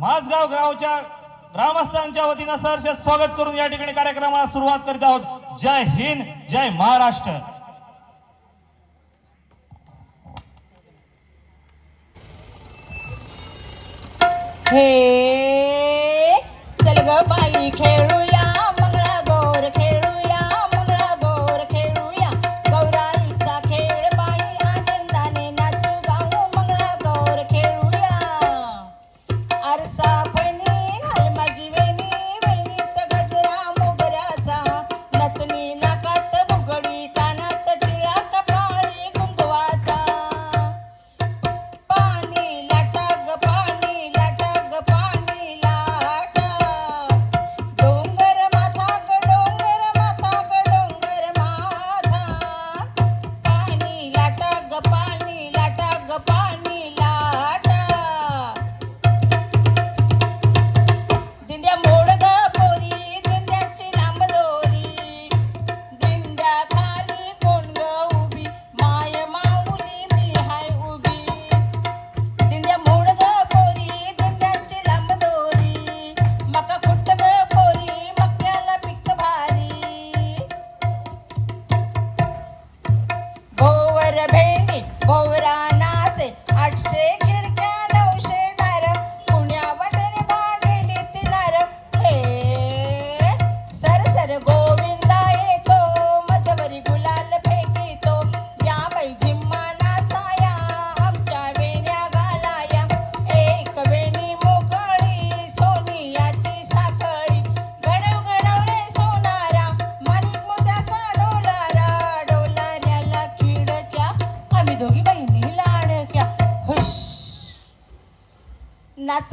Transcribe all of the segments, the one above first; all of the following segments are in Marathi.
माझगाव गावच्या ग्रामस्थांच्या वतीनं सहर्ष स्वागत करून या ठिकाणी कार्यक्रमाला सुरुवात करीत आहोत. जय हिंद जय महाराष्ट्र. हे चल ग बाई खेळूया.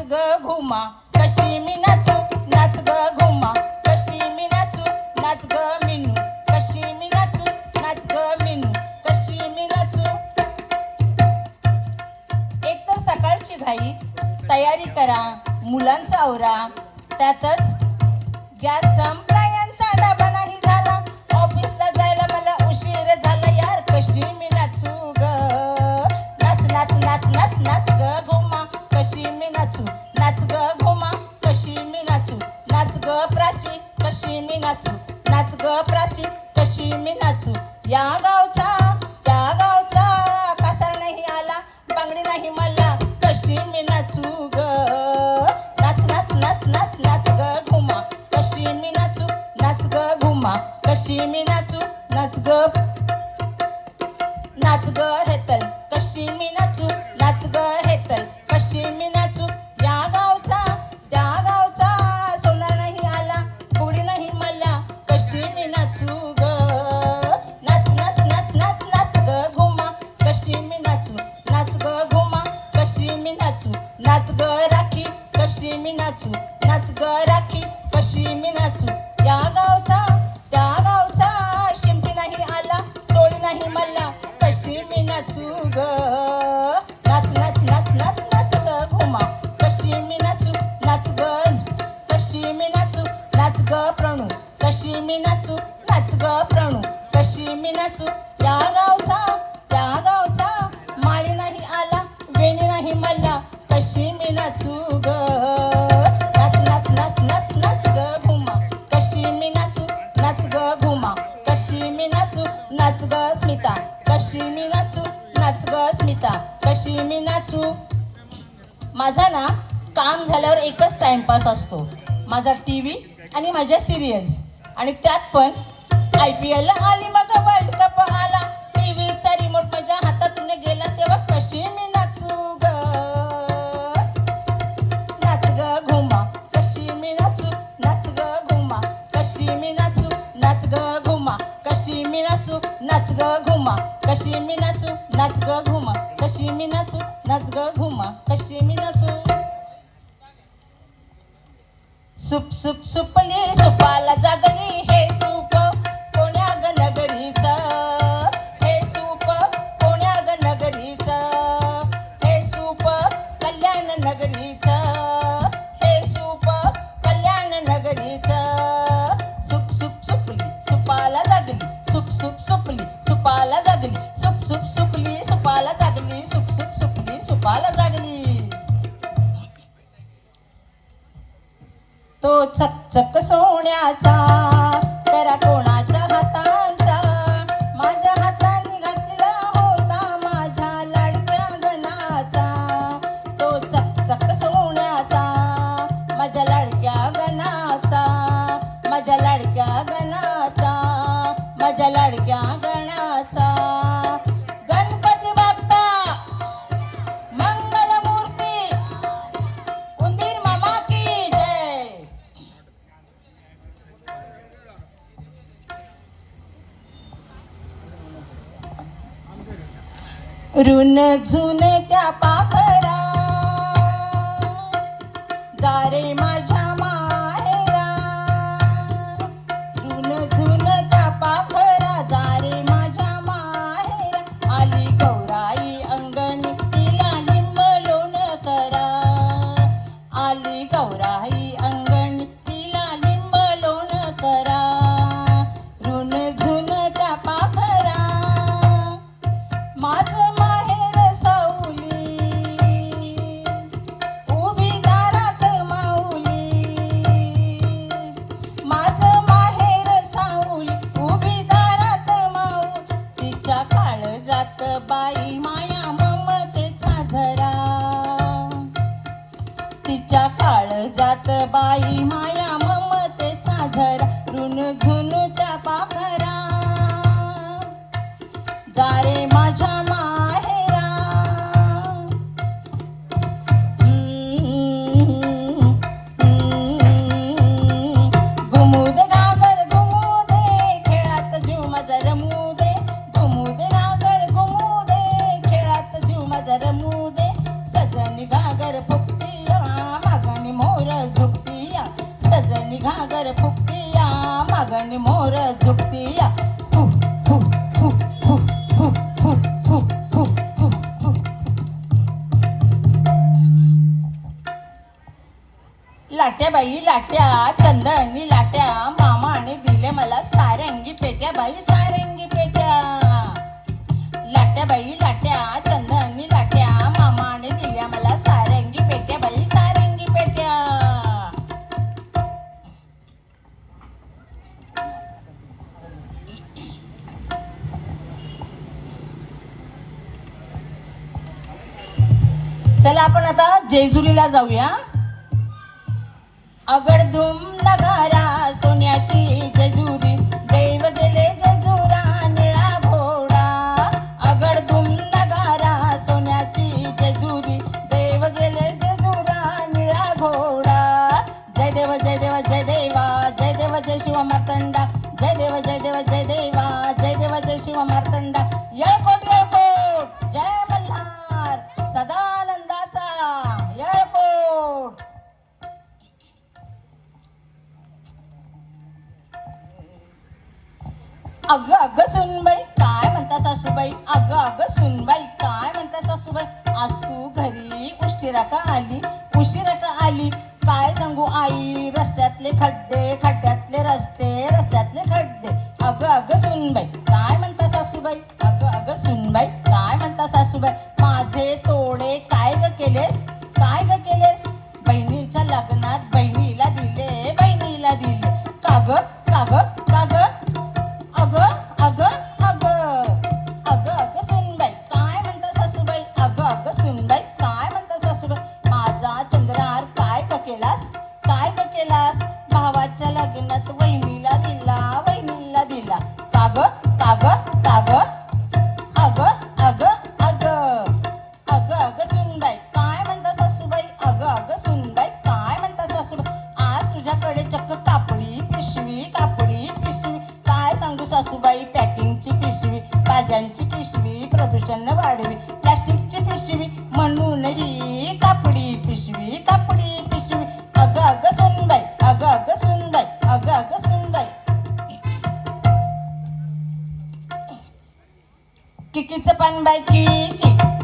ग घुमा. नाचू या गावचा त्या गावचा. माळी नाही आला वेणी नाही मला कशी मी नाचू ग? नाच नाच नाच नाच नाच ग घुमा कशी मी नाचू नाच ग घुमा कशी मी नाचू नाच ग स्मिता. कशी मी नाचू नाच ग स्मिता. कशी मी नाचू. माझा ना काम झाल्यावर एकच टाइमपास असतो. माझा टीव्ही आणि माझ्या सिरियल्स. आणि त्यात पण आय पी एलला आली मग. नाच ग? घुमा कशी मी नाचू? नाच ग घुमा कशी मी नाचू? नाच ग घुमा कशी मी नाचू? सुप सुप सुपली सुपाला जागणी हे सुप तो चक चक सोन्याचा करा कोणा ऋण झुन त्या पाखरा. जारे मा सजनी फुकतिया मोर झुकतिया लाट्या बाई लाट्या चंदनी लाट्या मामाने दिले मला सारंगी पेट्या बाई आता जेजुरीला जाऊया. अगडदुम नगारा सोन्याची का आली उशिरा का आली. काय सांगू आई रस्त्यातले खड्डे खड्ड्यातले रस्ते रस्त्यातले खड्डे. अगं अगं सुनबाई काय म्हणता सासूबाई? अगं अगं सुनबाई काय म्हणता सासूबाई? माझे तोडे काय ग केलेस? काय ग केलेस? बहिणीच्या लग्नात बहिणीला दिले बहिणीला दिले. का ग?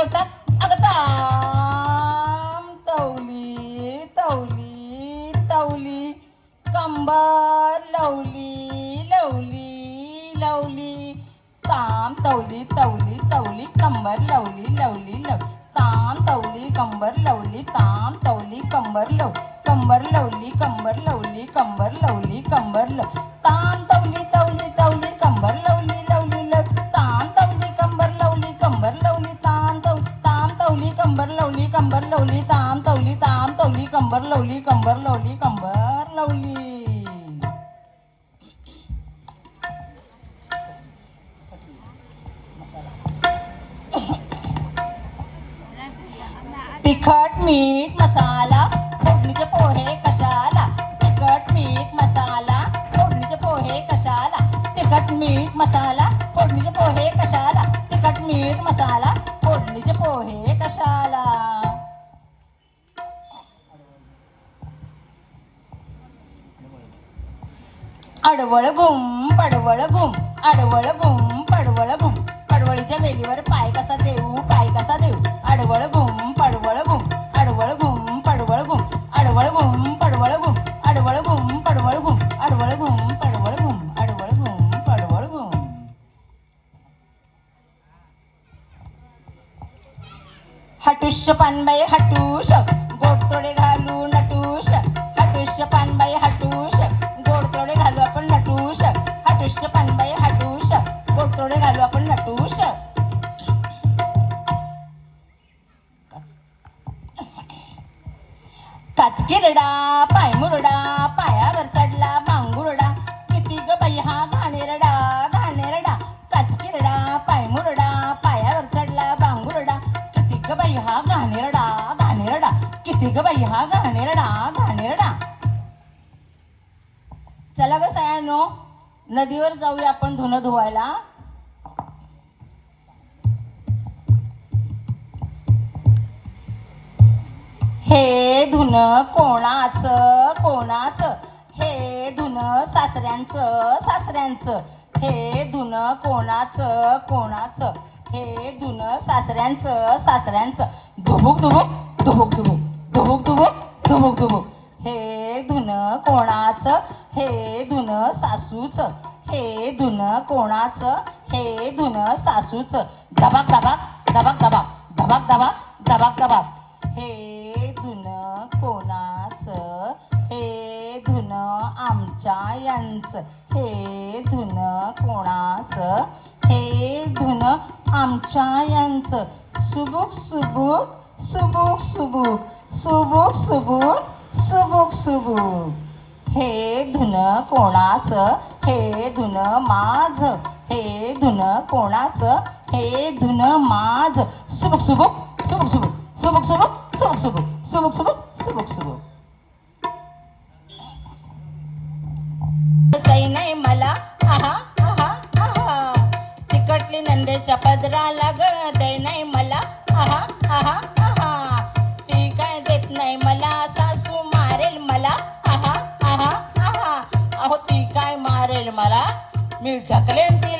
पगोटा अगताम तवली तवली तवली. कंबर लवली लवली लवली. ताम तवली तवली तवली. कंबर लवली लवली लव. ताम तवली कंबर लवली ताम तवली कंबर लव. कंबर लवली कंबर लवली कंबर लवली कंबर लव. ताम तवली लवली ताम तवली ताम तवली कंबर लवली कंबर लवली कंबर लवली. तिखट मीठ मसाला फोडणीचे पोहे कशाला? तिखट मीठ मसाला फोडणीचे पोहे कशाला? तिखट मीठ मसाला फोडणीचे पोहे कशाला? तिखट मीठ मसाला फोडणीचे पोहे कशाला? अडवळ घुम पडवळ घुम अडवळ घुम पडवळ घुम पडवळीच्या वेलीवर पाय कसा ग नदीवर जाऊया आपण धुणं धुवायला. हे धुन कोणाचं? कोणाचं? हे धुन सासऱ्यांचं? सासऱ्यांचं. हे धुन कोणाचं? कोणाचं? हे धुन सासऱ्यांचं? सासऱ्यांचं. धुबुक धुबुक धुबुक धुबुक. धुबुक धुबुक धुबुक धुबुक. हे धुन कोणाचं? हे धुन सासूचं. हे धुन कोणाचं? हे धुन सासूचं. दबाक दबाक दबाक दबाक. दबाक दबाक दबाक दबाक. हे धुन कोणाचं? हे धुन आमच्या यांचं. हे धुन कोणाचं? हे धुन आमच्या यांचं. सुबुक सुबुक सुबुक सुबुक. सुबुक सुबुक. सुबुक सुबुक. हे धुन कोणाचं? हे धुन माझ. हे धुन कोणाचं? हे धुन माझ. सुबुक सुबुक सुबुक सुबुक सुबुक सुबुक सुबुक सुबुक सुबुक सुबुक सुबुक सुबुक. सई नाही मला. आहा आहा आहा. चिकटली नंदेच्या पदराला ग. दय नाही मला. आहा आहा మీరు డక్కలేంటి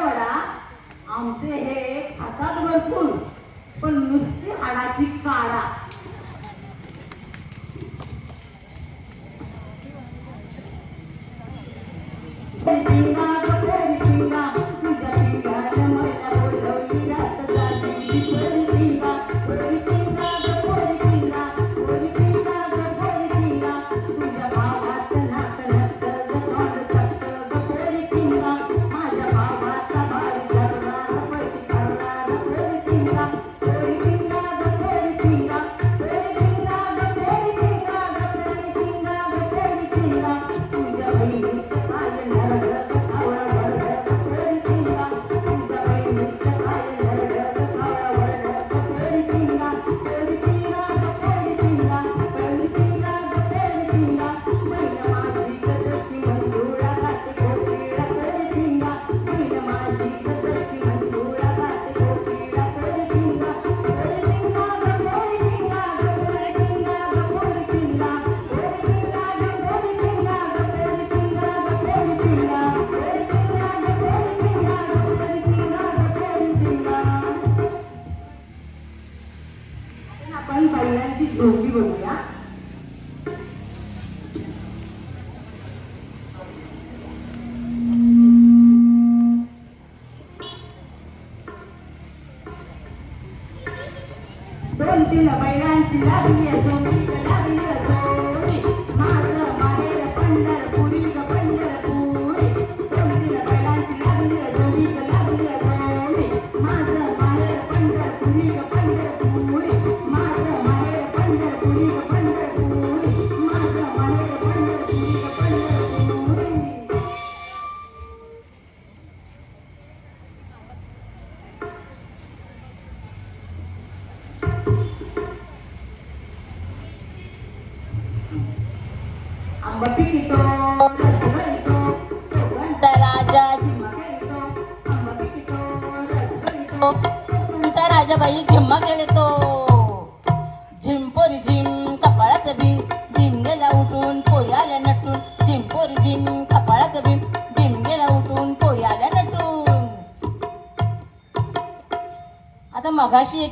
वडा आमचे हे खातात भरपूर पण नुसती हाडाची काळा पिंगा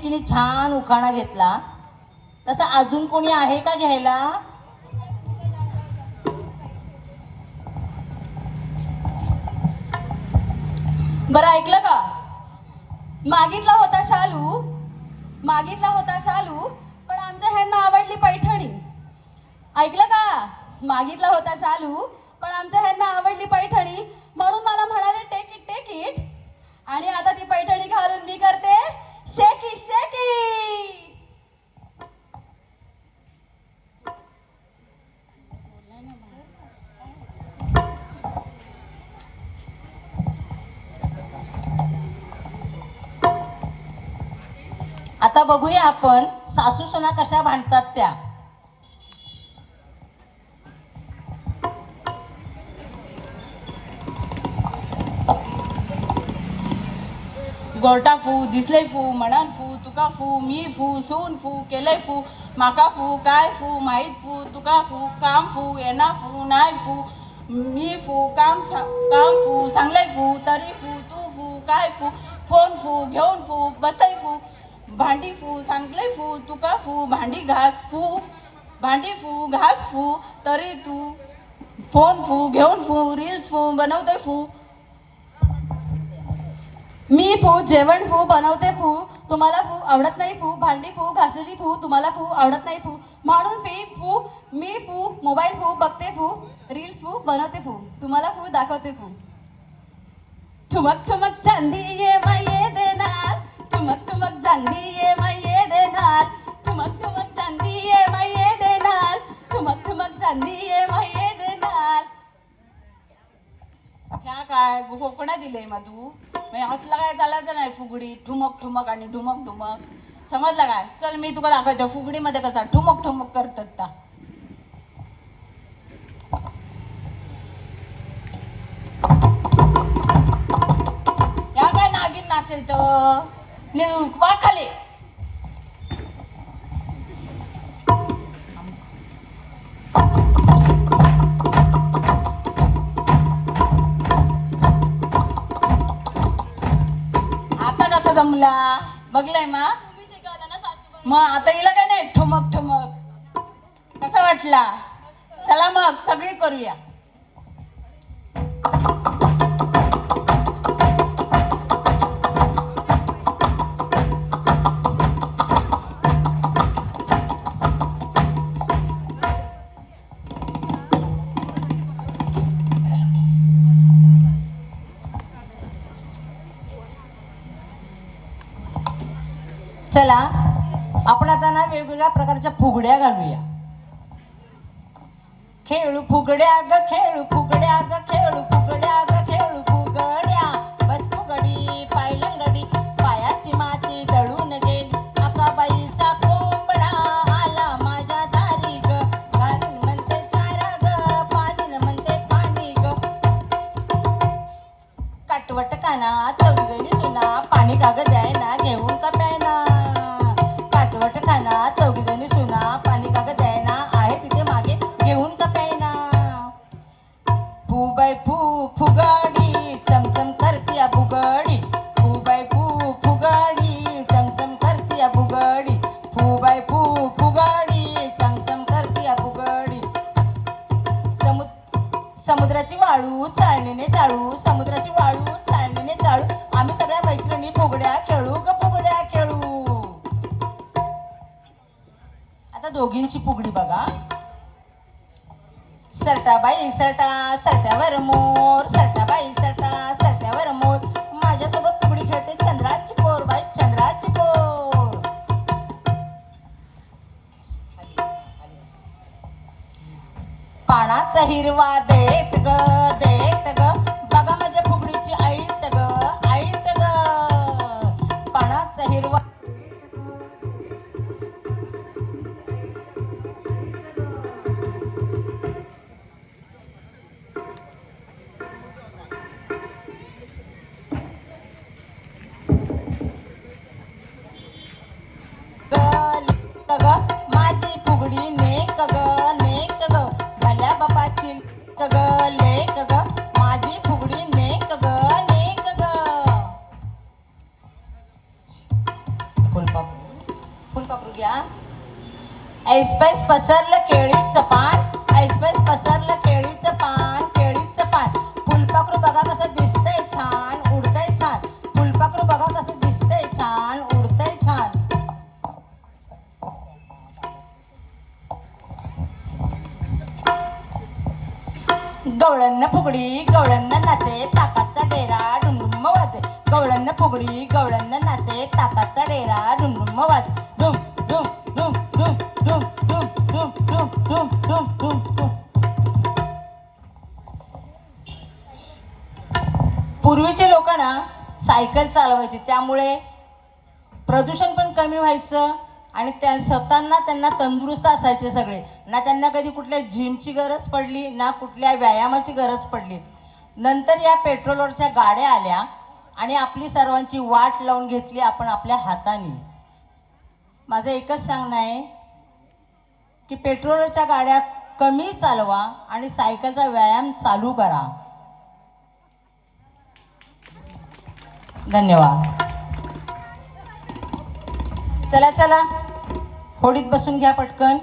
तिने छान उखाणा घेतला. तसा अजून कोणी आहे का घ्यायला? बरं ऐकलं का? मागितला होता शालू. मागितला होता शालू पण आमच्या ह्यांना आवडली पैठणी. ऐकलं का? मागितला होता शालू पण आमच्या ह्यांना आवडली पैठणी. म्हणून मला म्हणाले टेक इट टेक इट आणि आता ती पैठणी घालून मी करते. शेकी शेकी आता बघूया आपण सासू सुना कशा भांडतात त्या. गोरटा फू दिसले फू म्हणान फू तुका फू मी फू सून फू केलय फू म्हाका फू काय फू माहीत फू तुका फू काम फू येना फू नाय फू मी फू काम काम फू सांगले फू तरी फू तू फू काय फू फोन फू घेऊन फू बसय फू भांडी फू सांगले फू तुका फू भांडी घास फू भांडी फू घास फू तरी तू फोन फू घेऊन फू रील्स फू बनवतोय फू मी फू जेवण फू बनवते फू तुम्हाला फू आवडत नाही फू भांडी फू घासलेली फू तुम्हाला फू आवडत नाही फू म्हणून फी फू मी फू मोबाईल फू बघते फू रील्स फू बनवते फू तुम्हाला फू दाखवते फू. ठुमक ठुमक चांदी ये माये देणार ठुमक ठुमक चांदी ये माये देणार ठुमक ठुमक चांदी ये माये देणार ठुमक ठुमक चांदी ये माये देणार. ह्या काय कोकणा दिले मग तू म्हणजे असलं काय चालायचं नाही फुगडी ठुमक ठुमक आणि ढुमक ढुमक. समजलं काय? चल मी तुला दाखवतो फुगडीमध्ये कसा ठुमक ठुमक करतात त्या. या काय नागिन नाचेल तर? खाली. बघलाय मा? मग आता येईल का नाही? ठुमक ठुमक. कसा वाटला? चला मग सगळी करूया. चला आपण आता ना वेगवेगळ्या प्रकारच्या फुगड्या घालूया. खेळू फुगड्या ग खेळू फुगड्या ग फू फू फुगाडी चमचम करतीया फुगडी. फू बाय फू फुगाडी चमचम करतीया फुगडी. फू बाय फू फुगाडी चमचम करतीया फुगडी. समुद्र समुद्राची वाळू चाळणीने चाळू समुद्राची वाळू चाळणीने चाळू. आम्ही सगळ्या मैत्रिणी फुगड्या खेळू ग फुगड्या खेळू. आता दोघींची फुगडी बघा. सरटा बाई सरटा. सरट्यावर मोर सरटाबाई सरटा सरट्यावर मोर. माझ्यासोबत फुगडी खेळते चंद्राची पोर बाई चंद्राची पोर. पानाचा हिरवा देत ग देत ग. बघा माझ्या फुगडीची ऐट ग ऐट ग. पानाचा हिरवा पसरलं केळीचं पान. ऐसपैस पसरलं केळीचं पान केळीचं पान. फुलपाखरू बघा कसं दिसतंय छान उडतंय छान. फुलपाखरू बघा कसं दिसतंय छान उडतंय छान. गवळण फुगडी गवळण नाचे ताकाचा डेरा डुमडुम वाजे. गवळण फुगडी गवळण नाचे ताकाचा डेरा डुमडुम वाजे. धुम धुम. डुम डुम पूर्वीच्या लोकांना पूर्वीचे सायकल चालवायचे त्यामुळे प्रदूषण पण कमी व्हायचं आणि त्या स्वतःना त्यांना तंदुरुस्त असायचे सगळे. ना त्यांना कधी कुठल्या जिमची गरज पडली ना कुठल्या व्यायामाची गरज पडली. नंतर या पेट्रोलवरच्या गाड्या आल्या आणि आपली सर्वांची वाट लावून घेतली आपण आपल्या हाताने. माझं एकच सांगणं आहे की पेट्रोलच्या गाड्या कमी चालवा आणि सायकलचा व्यायाम चालू करा. धन्यवाद. चला चला. होडीत बसून घ्या पटकन.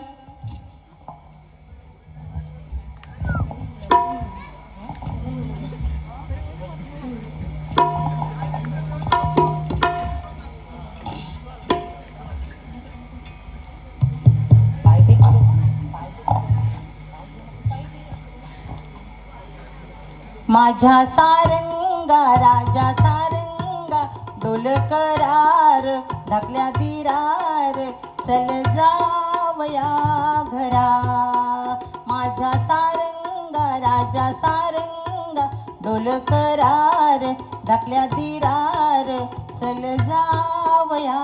माझ्या सारंगा राजा सारंगा डोल करार धाकल्या दिरार चल जावया घरा. माझ्या सारंगा राजा सारंगा डोल करार धाकल्या दिरार चल जावया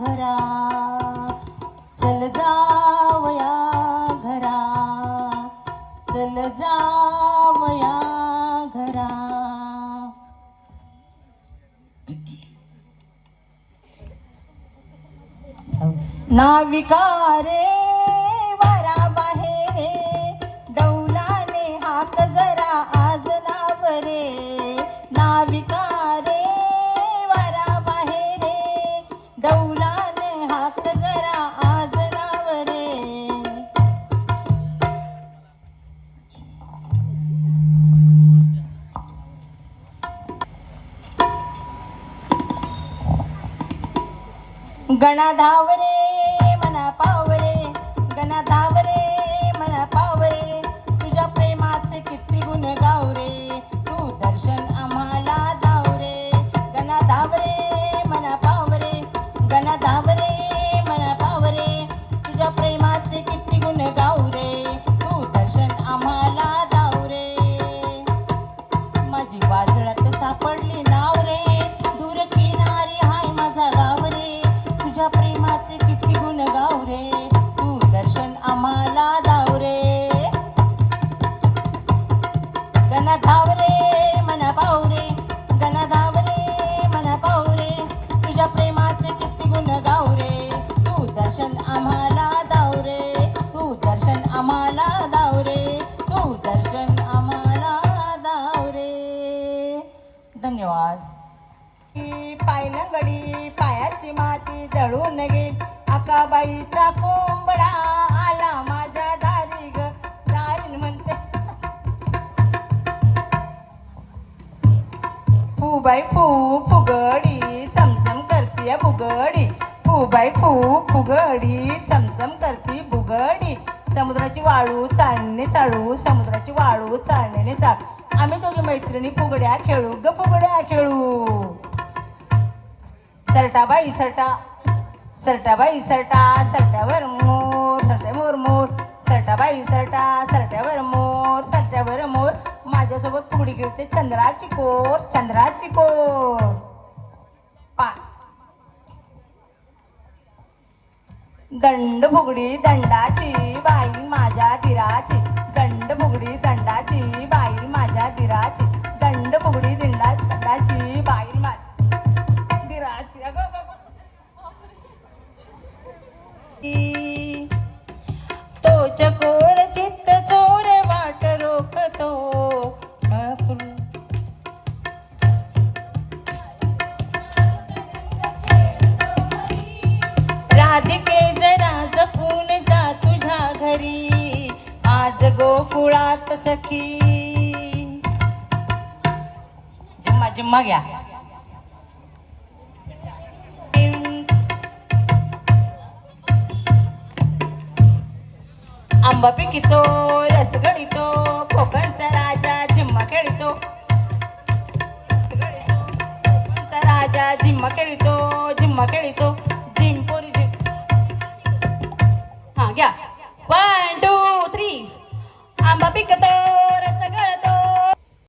घरा. चल जावया घरा. चल जा नाविकारे वारा बाहेर डौलाने हाक जरा आज नावरे नाविकारे वारा बाहे डौलाने हाक जरा आज नावरे गणाधाव बाई फू फुगडी चमचम करती बुगडी फू बाई फू फुगडी चमचम करती बुगडी समुद्राची वाळू चाळणे चाळू समुद्राची वाळू चाळण्याने चाळ. आम्ही दोघी मैत्रिणी फुगड्या खेळू ग फुगड्या खेळू. सरटा बाई सरटा. सरटा बाई सरटा सरट्यावर मोर सरट्यावर मोर. सरटा बाई सरटा सरट्यावर मोर सरट्यावर मोर. माझ्यासोबत फुगडी खेळते चंद्राची कोर चंद्राची कोर. पा दंड फुगडी दंडाची बाई माझ्या धीराची दंड फुगडी दंडाची. घ्या आंबा पिकितो.